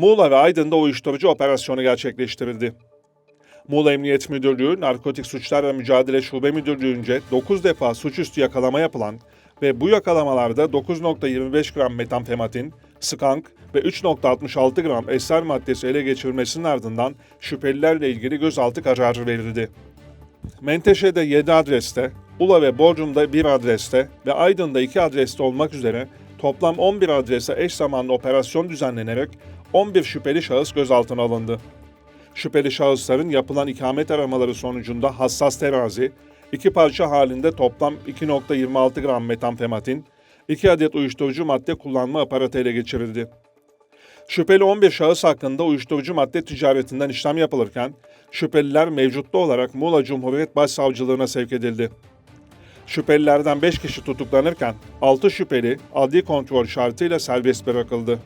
Muğla ve Aydın'da uyuşturucu operasyonu gerçekleştirildi. Muğla Emniyet Müdürlüğü Narkotik Suçlar ve Mücadele Şube Müdürlüğü'nce 9 defa suçüstü yakalama yapılan ve bu yakalamalarda 9.25 gram metamfetamin, skank ve 3.66 gram eser maddesi ele geçirilmesinin ardından şüphelilerle ilgili gözaltı kararı verildi. Menteşe'de 7 adreste, Ula ve Borcum'da 1 adreste ve Aydın'da 2 adreste olmak üzere toplam 11 adrese eş zamanlı operasyon düzenlenerek 11 şüpheli şahıs gözaltına alındı. Şüpheli şahısların yapılan ikamet aramaları sonucunda hassas terazi, iki parça halinde toplam 2.26 gram metamfetamin, 2 adet uyuşturucu madde kullanma aparatı ele geçirildi. Şüpheli 11 şahıs hakkında uyuşturucu madde ticaretinden işlem yapılırken, şüpheliler mevcutlu olarak Muğla Cumhuriyet Başsavcılığına sevk edildi. Şüphelilerden 5 kişi tutuklanırken 6 şüpheli adli kontrol şartıyla serbest bırakıldı.